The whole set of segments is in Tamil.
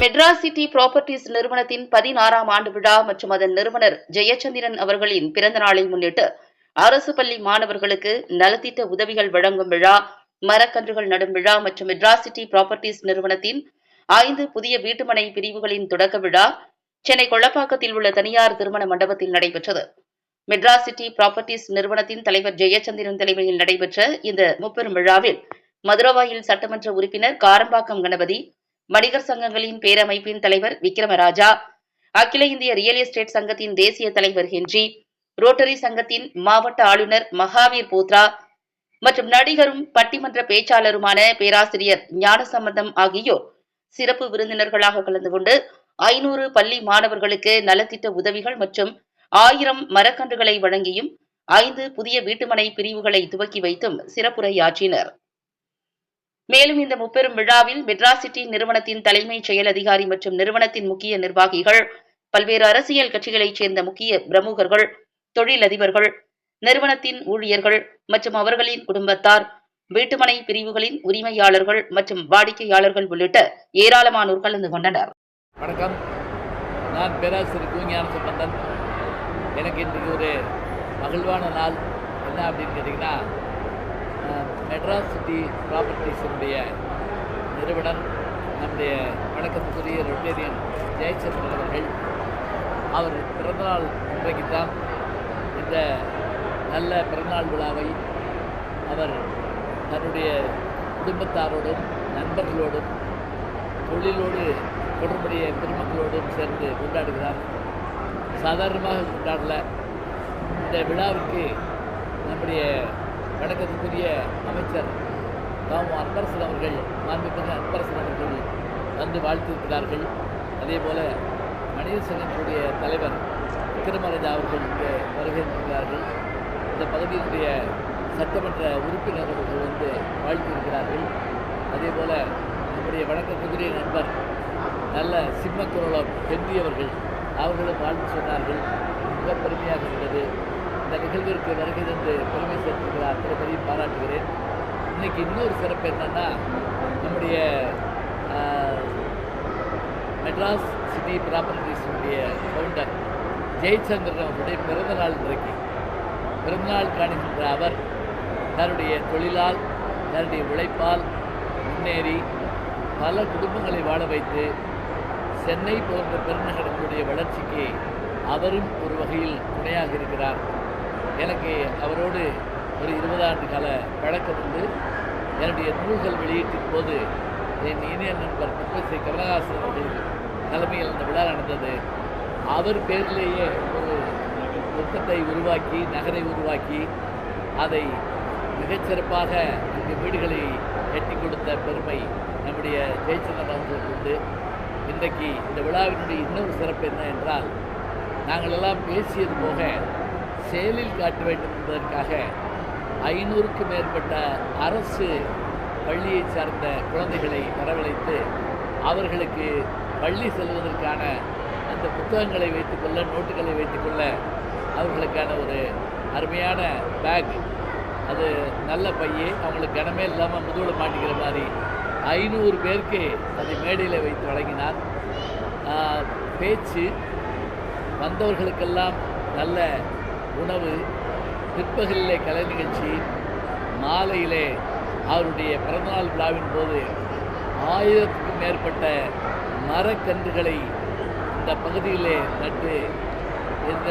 மெட்ராஸ் சிட்டி ப்ராப்பர்ட்டிஸ் நிறுவனத்தின் பதினாறாம் ஆண்டு விழா மற்றும் அதன் நிறுவனர் ஜெயச்சந்திரன் அவர்களின் பிறந்த நாளை முன்னிட்டு அரசு பள்ளி மாணவர்களுக்கு நலத்திட்ட உதவிகள் வழங்கும் விழா மரக்கன்றுகள் நடும் விழா மற்றும் மெட்ராஸ் சிட்டி ப்ராப்பர்ட்டிஸ் நிறுவனத்தின் ஐந்து புதிய வீட்டுமனை பிரிவுகளின் தொடக்க விழா சென்னை கொள்ளப்பாக்கத்தில் உள்ள தனியார் திருமண மண்டபத்தில் நடைபெற்றது. மெட்ராஸ் சிட்டி ப்ராப்பர்ட்டிஸ் நிறுவனத்தின் தலைவர் ஜெயச்சந்திரன் தலைமையில் நடைபெற்ற இந்த முப்பெரும் விழாவில் மதுரவாயில் சட்டமன்ற உறுப்பினர் காரம்பாக்கம் கணபதி வணிகர் சங்கங்களின் பேரமைப்பின் தலைவர் விக்ரமராஜா அகில இந்திய ரியல் எஸ்டேட் சங்கத்தின் தேசிய தலைவர் ஹென்றி ரோட்டரி சங்கத்தின் மாவட்ட ஆளுநர் மகாவீர் போத்ரா மற்றும் நடிகரும் பட்டிமன்ற பேச்சாளருமான பேராசிரியர் ஞானசம்பந்தம் ஆகியோர் சிறப்பு விருந்தினர்களாக கலந்து கொண்டு ஐநூறு பள்ளி மாணவர்களுக்கு நலத்திட்ட உதவிகள் மற்றும் ஆயிரம் மரக்கன்றுகளை வழங்கியும் ஐந்து புதிய வீட்டுமனை பிரிவுகளை துவக்கி வைத்தும் சிறப்புரையாற்றினர். மேலும் இந்த முப்பெரும் விழாவில் மெட்ராசிட்டி நிறுவனத்தின் தலைமைச் செயல் அதிகாரி மற்றும் நிறுவனத்தின் முக்கிய நிர்வாகிகள் பல்வேறு அரசியல் கட்சிகளைச் சேர்ந்த முக்கிய பிரமுகர்கள் தொழிலதிபர்கள் நிறுவனத்தின் ஊழியர்கள் மற்றும் அவர்களின் குடும்பத்தார் வீட்டுமனை பிரிவுகளின் உரிமையாளர்கள் மற்றும் வாடிக்கையாளர்கள் உள்ளிட்ட ஏராளமானோர் கலந்து கொண்டனர். வணக்கம். நான் பேராசிரியர் கூஞான சம்பந்தன் எனக்கு இன்றைக்கு ஒரு மகிழ்வான நாள். என்ன அப்படின்னு கேட்டிங்கன்னா மெட்ராஸ் சிட்டி ப்ராப்பர்ட்டிஸினுடைய நிறுவனர் நம்முடைய வணக்கத்துக்குரிய ரொட்டேரியன் ஜெயச்சந்திரன் அவர்கள் அவர் பிறந்தநாள் இன்றைக்கு தான் இந்த நல்ல பிறந்தநாள் விழாவை அவர் தன்னுடைய குடும்பத்தாரோடும் நண்பர்களோடும் தொழிலோடு தொடர்புடைய பெருமக்களோடும் சேர்ந்து கொண்டாடுகிறார். சாதாரணமாக கொண்டாடல. இந்த விழாவிற்கு நம்முடைய வணக்கத்துக்குரிய அமைச்சர் தாமு அன்பரசன் அவர்கள் மாண்புமிகு அன்பரசன் அவர்கள் வந்து வாழ்த்திருக்கிறார்கள் அதே போல மனித சங்கத்தினுடைய தலைவர் விக்ரமராஜா அவர்கள் இங்கே வருகின்றார்கள் இந்த பதவியினுடைய சட்டமன்ற உறுப்பினர் அவர்கள் வந்து வாழ்த்திருக்கிறார்கள் அதே போல நம்முடைய வணக்கத்துக்குரிய நண்பர் நல்ல சிம்மக்குரலம் ஹென்றி அவர்கள் அவர்களும் வாழ்த்து சொன்னார்கள். மிக பெருமையாக இருந்தது. இந்த நிகழ்விற்கு வருகை தந்து பெருமை சேர்த்திருக்கிறார் அத்தனை பாராட்டுகிறேன். இன்னைக்கு இன்னொரு சிறப்பு என்னன்னா நம்முடைய மெட்ராஸ் சிட்டி ப்ராப்பர்ட்டிஸுடைய ஃபவுண்டர் ஜெயச்சந்திரன் அவருடைய பிறந்த நாள் இன்றைக்கு. பிறந்தநாள் காணுகின்ற அவர் தன்னுடைய தொழிலால் தன்னுடைய உழைப்பால் முன்னேறி பல குடும்பங்களை வாழ வைத்து சென்னை போன்ற பெருநகரங்களுடைய வளர்ச்சிக்கு அவரும் ஒரு வகையில் துணையாக இருக்கிறார். எனக்கு அவரோடு ஒரு இருபது ஆண்டு கால பழக்கம் உண்டு. என்னுடைய நூல்கள் வெளியீட்டின் போது என் இணைய நண்பர் குப்பசை கமலஹாசன் அவர்கள் தலைமையில் அந்த விழா நடந்தது. அவர் பேரிலேயே ஒரு நுட்பத்தை உருவாக்கி நகரை உருவாக்கி அதை மிகச்சிறப்பாக இந்த வீடுகளை எட்டி கொடுத்த பெருமை நம்முடைய ஜெயச்சந்திரன் அவர்களுக்கு உண்டு. இன்றைக்கு இந்த விழாவினுடைய இன்னொரு சிறப்பு என்ன என்றால் நாங்கள் எல்லாம் பேசியது போக செயலில் காட்ட வேண்டும் என்பதற்காக ஐநூறுக்கு மேற்பட்ட அரசு பள்ளியை சார்ந்த குழந்தைகளை வரவழைத்து அவர்களுக்கு பள்ளி செல்வதற்கான அந்த புத்தகங்களை வைத்துக்கொள்ள நோட்டுகளை வைத்துக்கொள்ள அவர்களுக்கான ஒரு அருமையான பேக் அது நல்ல பையே அவங்களுக்கு கனமே இல்லாமல் முதுகில் மாட்டிக்கிற மாதிரி ஐநூறு பேருக்கு அதை மேடையில் வைத்து வழங்கினார். பேச்சு வந்தவர்களுக்கெல்லாம் நல்ல உணவு பிற்பகலிலே கலை நிகழ்ச்சி மாலையிலே அவருடைய பிறந்தநாள் விழாவின் போது ஆயிரத்துக்கும் மேற்பட்ட மரக்கன்றுகளை இந்த பகுதியிலே நட்டு இந்த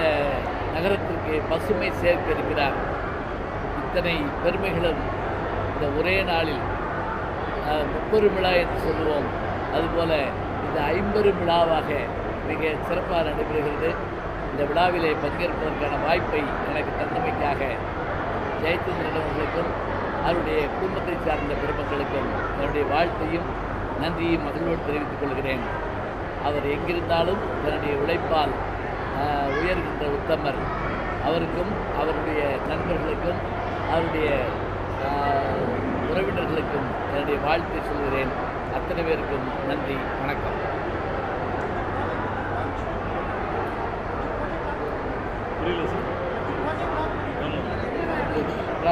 நகரத்திற்கு பசுமை சேர்க்க இருக்கிறார். இத்தனை பெருமைகளும் இந்த ஒரே நாளில் அஹ், முப்பெரும் விழா என்று சொல்லுவோம். அதுபோல் இந்த ஐம்பெரும் விழாவாக மிக சிறப்பாக நடைபெறுகிறது. இந்த விழாவிலே பங்கேற்பதற்கான வாய்ப்பை எனக்கு தந்தமைக்காக ஜெயச்சந்திரனவர்களுக்கும் அவருடைய குடும்பத்தை சார்ந்த பெருமக்களுக்கும் என்னுடைய வாழ்த்தையும் நன்றியும் மகிழ்வோடு தெரிவித்துக் கொள்கிறேன். அவர் எங்கிருந்தாலும் தன்னுடைய உழைப்பால் உயர்கின்ற உத்தமர். அவருக்கும் அவருடைய நண்பர்களுக்கும் அவருடைய உறவினர்களுக்கும் என்னுடைய வாழ்த்தை சொல்கிறேன். அத்தனை பேருக்கும் நன்றி வணக்கம்.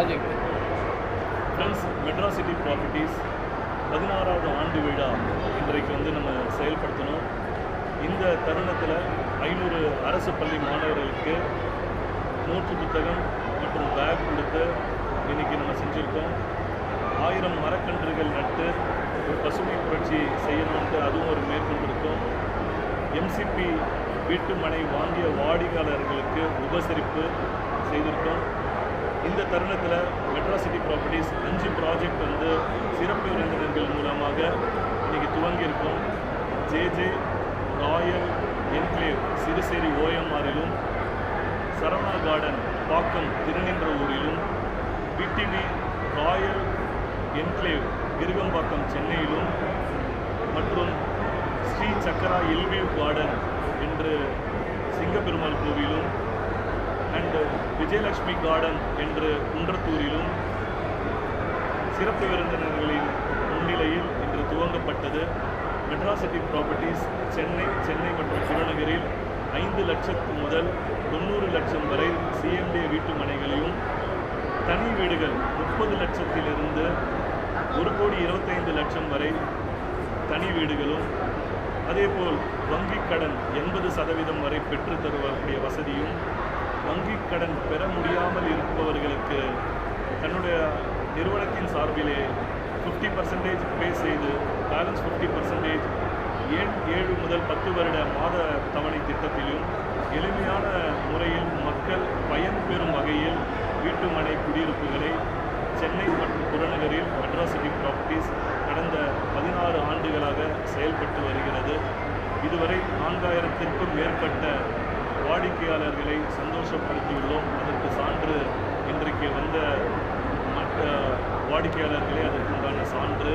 Project friends Madras city properties பதினாறாவது ஆண்டு விழா இன்றைக்கு வந்து நம்ம செயல்படுத்தணும். இந்த தருணத்தில் ஐநூறு அரசு பள்ளி மாணவர்களுக்கு நோட்டு புத்தகம் மற்றும் பேக் கொடுத்து இன்னைக்கு நம்ம செஞ்சுருக்கோம். ஆயிரம் மரக்கன்றுகள் நட்டு ஒரு பசுமை புரட்சி செய்யணும்ட்டு அதுவும் ஒரு மேற்கொண்டிருக்கோம். எம்சிபி வீட்டு மனை வாங்கிய வாடிக்கையாளர்களுக்கு உபசரிப்பு செய்திருக்கோம். இந்த தருணத்தில் மெட்ராசிட்டி ப்ராப்பர்ட்டிஸ் அஞ்சு ப்ராஜெக்ட் வந்து சிறப்பு விருந்தினர்கள் மூலமாக இன்றைக்கி துவங்கியிருக்கோம். ஜேஜே ராயல் என்க்ளேவ் சிறுசேரி ஓஎம்ஆரிலும் சரவணா கார்டன் பாக்கம் திருநின்ற ஊரிலும் பிடிவி ராயல் என்க்ளேவ் கிருகம்பாக்கம் சென்னையிலும் மற்றும் ஸ்ரீ சக்கரா எல்வியூ கார்டன் என்று சிங்கப்பெருமாள் கோவிலும் அண்ட் விஜயலட்சுமி கார்டன் என்று குன்றத்தூரிலும் சிறப்பு விருந்தினர்களின் முன்னிலையில் இன்று துவங்கப்பட்டது. மெட்ராசிட்டி ப்ராப்பர்ட்டிஸ் சென்னை சென்னை மற்றும் புறநகரில் ஐந்து லட்சத்து முதல் தொண்ணூறு லட்சம் வரை சிஎம்டிஏ வீட்டு மனைகளையும் தனி வீடுகள் முப்பது லட்சத்திலிருந்து ஒரு கோடி இருபத்தைந்து லட்சம் வரை தனி வீடுகளும் அதேபோல் வங்கிக் கடன் எண்பது சதவீதம் வரை பெற்றுத் தருவக்கூடிய வசதியும் வங்கிக் கடன் பெற முடியாமல் இருப்பவர்களுக்கு தன்னுடைய நிறுவனத்தின் சார்பிலே ஃபிஃப்டி பர்சன்டேஜ் பே செய்து பேலன்ஸ் ஃபிஃப்டி பர்சன்டேஜ் ஏழ் ஏழு முதல் பத்து வருட மாத தவணை திட்டத்திலும் எளிமையான முறையில் மக்கள் பயன்பெறும் வகையில் வீட்டுமனை குடியிருப்புகளை சென்னை மற்றும் புறநகரில் மெட்ராசிட்டி ப்ராப்பர்ட்டிஸ் கடந்த பதினாறு ஆண்டுகளாக செயல்பட்டு வருகிறது. இதுவரை நான்காயிரத்திற்கும் மேற்பட்ட வாடிக்கையாளர்களை சந்தோஷப்படுத்தியுள்ளோம். அதற்கு சான்று இன்றைக்கு வந்த மற்ற வாடிக்கையாளர்களே அதற்குண்டான சான்று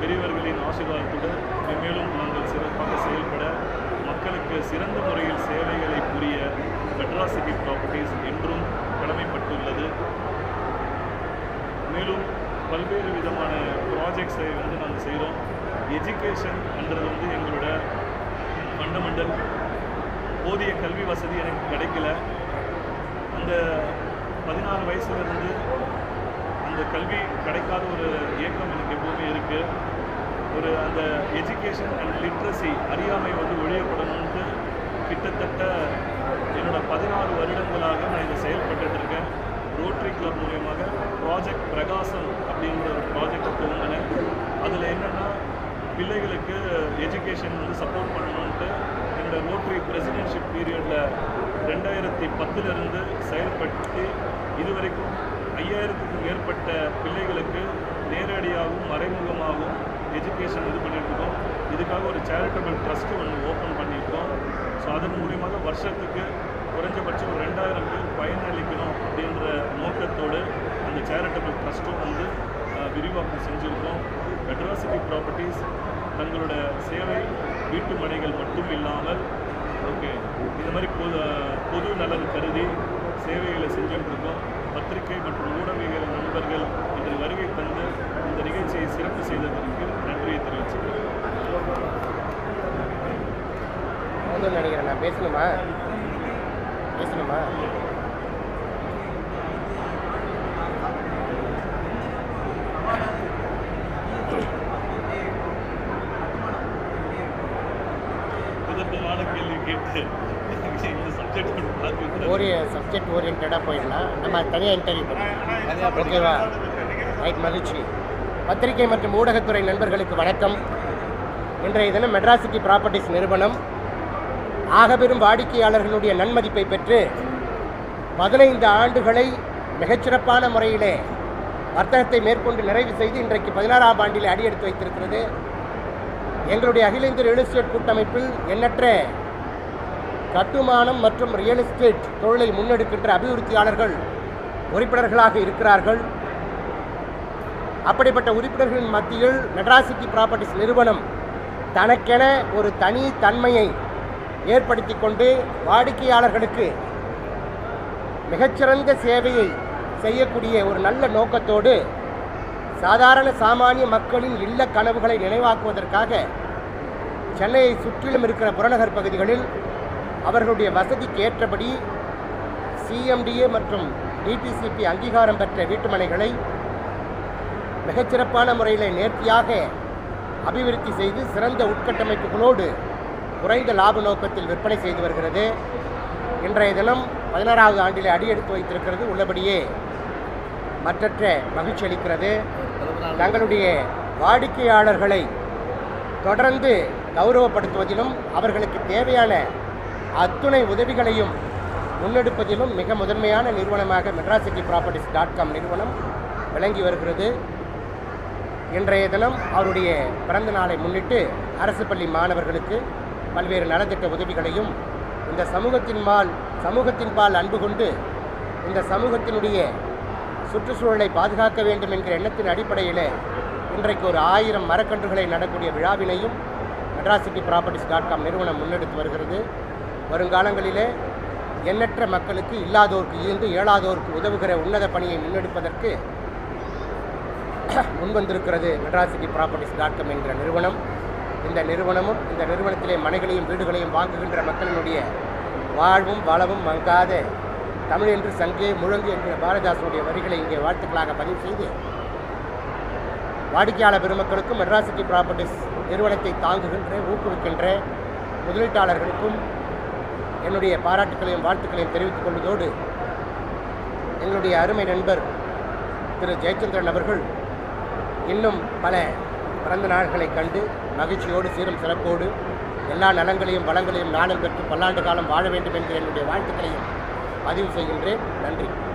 பெரியவர்களின் ஆசீர்வாதத்துடன் மேலும் நாங்கள் சிறப்பாக செயல்பட மக்களுக்கு சிறந்த முறையில் சேவைகளை புரிய பெட்ராசிட்டி ப்ராப்பர்ட்டிஸ் என்றும் கடமைப்பட்டுள்ளது. மேலும் பல்வேறு விதமான ப்ராஜெக்ட்ஸை வந்து நாங்கள் செய்கிறோம் எஜுகேஷன்ன்றது வந்து எங்களோட ஃபண்டமெண்டல் போதிய கல்வி வசதி எனக்கு கிடைக்கல. அந்த பதினாறு வயசுலேருந்து அந்த கல்வி கிடைக்காத ஒரு இயக்கம் எனக்கு எப்பவுமே இருக்குது ஒரு அந்த எஜுகேஷன் அண்ட் லிட்ரஸி அறியாமை வந்து ஒழியப்படணும்ட்டு கிட்டத்தட்ட என்னோட பதினாறு வருடங்களாக நான் இதை செயல்பட்டுருக்கேன் இருக்கேன். ரோட்டரி கிளப் மூலியமாக ப்ராஜெக்ட் பிரகாசம் அப்படிங்கிற ஒரு ப்ராஜெக்டை துவங்கினேன். அதில் என்னென்னா பிள்ளைகளுக்கு எஜுகேஷன் வந்து சப்போர்ட் பண்ணணுன்ட்டு என்னோட ரோட்டரி பிரசிடென்ஷிப் பீரியடில் ரெண்டாயிரத்தி பத்துலேருந்து செயல்பட்டு இதுவரைக்கும் ஐயாயிரத்துக்கும் மேற்பட்ட பிள்ளைகளுக்கு நேரடியாகவும் மறைமுகமாகவும் எஜுகேஷன் இது பண்ணியிருக்கோம். இதுக்காக ஒரு சேரிட்டபிள் ட்ரஸ்ட்டு ஒன்று ஓப்பன் பண்ணியிருக்கோம். ஸோ அதன் மூலியமாக வருஷத்துக்கு குறைஞ்சபட்சம் ஒரு ரெண்டாயிரம் பேர் பயனளிக்கணும் அப்படின்ற நோக்கத்தோடு அந்த சேரிட்டபிள் ட்ரஸ்ட்டும் வந்து விரிவாக்கம் செஞ்சுருக்கோம். மெட்ராசிட்டி ப்ராப்பர்ட்டிஸ் தங்களோட சேவை வீட்டு மனைகள் மட்டும் இல்லாமல் ஓகே இந்த மாதிரி பொது பொது நலன் கருதி சேவைகளை செஞ்சுட்டு இருக்கோம். பத்திரிகை மற்றும் ஊடகங்கள் நண்பர்கள் இன்று வருகை தந்து இந்த நிகழ்ச்சியை சிறப்பு செய்ததற்கு நன்றியை தெரிவிச்சுக்கிறேன். நினைக்கிறேன் நான் பேசணுமா? பேசணுமா? விதமான கேள்வி கேட்டு ஒரு சப்ஜெக்ட் ஓரியன்டாக போயிடலாம். நம்ம தனியாக இன்டர்வியூ பண்ணலாம். ஓகேவா ரைட் மகிழ்ச்சி. பத்திரிகை மற்றும் ஊடகத்துறை நண்பர்களுக்கு வணக்கம். இன்றைய தினம் மெட்ராசிட்டி ப்ராப்பர்ட்டிஸ் நிறுவனம் ஆகப்பெரும் வாடிக்கையாளர்களுடைய நன்மதிப்பை பெற்று பதினைந்து ஆண்டுகளை மிகச்சிறப்பான முறையிலே வர்த்தகத்தை மேற்கொண்டு நிறைவு செய்து இன்றைக்கு பதினாறாம் ஆண்டிலே அடியெடுத்து வைத்திருக்கிறது. எங்களுடைய அகில இந்திய ரியல் எஸ்டேட் கூட்டமைப்பில் எண்ணற்ற கட்டுமானம் மற்றும் ரியல் எஸ்டேட் தொழிலை முன்னெடுக்கின்ற அபிவிருத்தியாளர்கள் உறுப்பினர்களாக இருக்கிறார்கள். அப்படிப்பட்ட உறுப்பினர்களின் மத்தியில் மெட்ராசிட்டி ப்ராப்பர்ட்டிஸ் நிறுவனம் தனக்கென ஒரு தனி தன்மையை ஏற்படுத்தி கொண்டு வாடிக்கையாளர்களுக்கு மிகச்சிறந்த சேவையை செய்யக்கூடிய ஒரு நல்ல நோக்கத்தோடு சாதாரண சாமானிய மக்களின் இல்ல கனவுகளை நினைவாக்குவதற்காக சென்னையை சுற்றிலும் இருக்கிற புறநகர் பகுதிகளில் அவர்களுடைய வசதிக்கு ஏற்றபடி சிஎம்டிஏ மற்றும் டிடிசிபி அங்கீகாரம் பெற்ற வீட்டுமனைகளை மிகச்சிறப்பான முறையில் நேர்த்தியாக அபிவிருத்தி செய்து சிறந்த உட்கட்டமைப்புகளோடு குறைந்த லாப நோக்கத்தில் விற்பனை செய்து வருகிறது. இன்றைய தினம் பதினாறாவது ஆண்டிலே அடியெடுத்து வைத்திருக்கிறது. உள்ளபடியே மற்றற்ற மகிழ்ச்சி அளிக்கிறது. தங்களுடைய வாடிக்கையாளர்களை தொடர்ந்து கௌரவப்படுத்துவதிலும் அவர்களுக்கு தேவையான அத்துணை உதவிகளையும் முன்னெடுப்பதிலும் மிக முதன்மையான நிறுவனமாக Madras city properties dot com நிறுவனம் விளங்கி வருகிறது. இன்றைய தினம் அவருடைய பிறந்த நாளை முன்னிட்டு அரசு பள்ளி மாணவர்களுக்கு பல்வேறு நலத்திட்ட உதவிகளையும் இந்த சமூகத்தின் பால் சமூகத்தின் பால் அன்பு கொண்டு இந்த சமூகத்தினுடைய சுற்றுச்சூழலை பாதுகாக்க வேண்டும் என்கிற எண்ணத்தின் அடிப்படையில் இன்றைக்கு ஒரு ஆயிரம் மரக்கன்றுகளை நடக்கூடிய விழாவினையும் Madras city properties dot com நிறுவனம் முன்னெடுத்து வருகிறது. வருங்காலங்களிலே எண்ணற்ற மக்களுக்கு இல்லாதோருக்கு ஈந்து இயலாதோருக்கு உதவுகிற உன்னத பணியை முன்னெடுப்பதற்கு முன்வந்திருக்கிறது Madras city properties dot com என்கிற நிறுவனம். இந்த நிறுவனமும் இந்த நிறுவனத்திலே மனைகளையும் வீடுகளையும் வாங்குகின்ற மக்களினுடைய வாழ்வும் வளமும் மங்காத தமிழ் என்று சங்கே முழங்கு என்கிற பாரதிதாசனுடைய வரிகளை இங்கே வாழ்த்துக்களாக பதிவு செய்து வாடிக்கையாளர் பெருமக்களுக்கும் மெட்ராசிட்டி ப்ராப்பர்ட்டிஸ் நிறுவனத்தை தாங்குகின்ற ஊக்குவிக்கின்ற முதலீட்டாளர்களுக்கும் என்னுடைய பாராட்டுக்களையும் வாழ்த்துக்களையும் தெரிவித்துக் கொள்வதோடு எங்களுடைய அருமை நண்பர் திரு ஜெயச்சந்திரன் அவர்கள் இன்னும் பல பிறந்த நாள்களை கண்டு மகிழ்ச்சியோடு சீரும் சிறப்போடு எல்லா நலங்களையும் வளங்களையும் நாளும் பெற்று பல்லாண்டு காலம் வாழ வேண்டும் என்று என்னுடைய வாழ்த்துக்களையும் பதிவு செய்கின்றேன். நன்றி.